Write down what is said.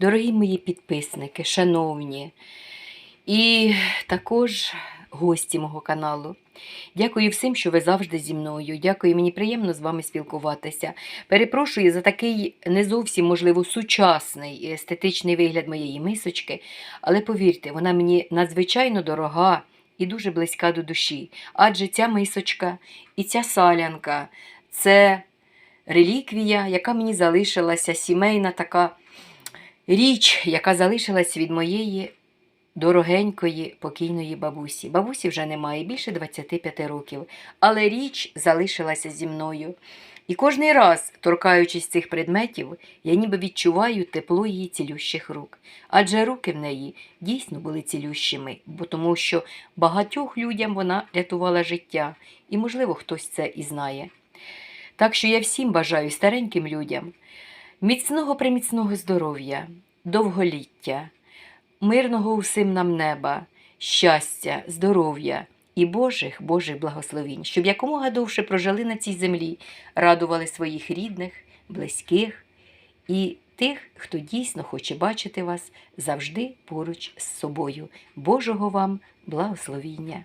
дорогі мої підписники, шановні, і також гості мого каналу. Дякую всім, що ви завжди зі мною. Дякую, мені приємно з вами спілкуватися. Перепрошую за такий не зовсім, можливо, сучасний естетичний вигляд моєї мисочки, але повірте, вона мені надзвичайно дорога і дуже близька до душі. Адже ця мисочка і ця салянка це реліквія, яка мені залишилася, сімейна така річ, яка залишилась від моєї дорогенької покійної бабусі. Бабусі вже немає більше 25 років, але річ залишилася зі мною. І кожний раз, торкаючись цих предметів, я ніби відчуваю тепло її цілющих рук. Адже руки в неї дійсно були цілющими, бо тому що багатьох людям вона рятувала життя, і, можливо, хтось це і знає. Так що я всім бажаю стареньким людям міцного приміцного здоров'я, довголіття, мирного усім нам неба, щастя, здоров'я і Божих Божих благословінь, щоб якомога довше прожили на цій землі, радували своїх рідних, близьких і тих, хто дійсно хоче бачити вас завжди поруч з собою. Божого вам благословіння!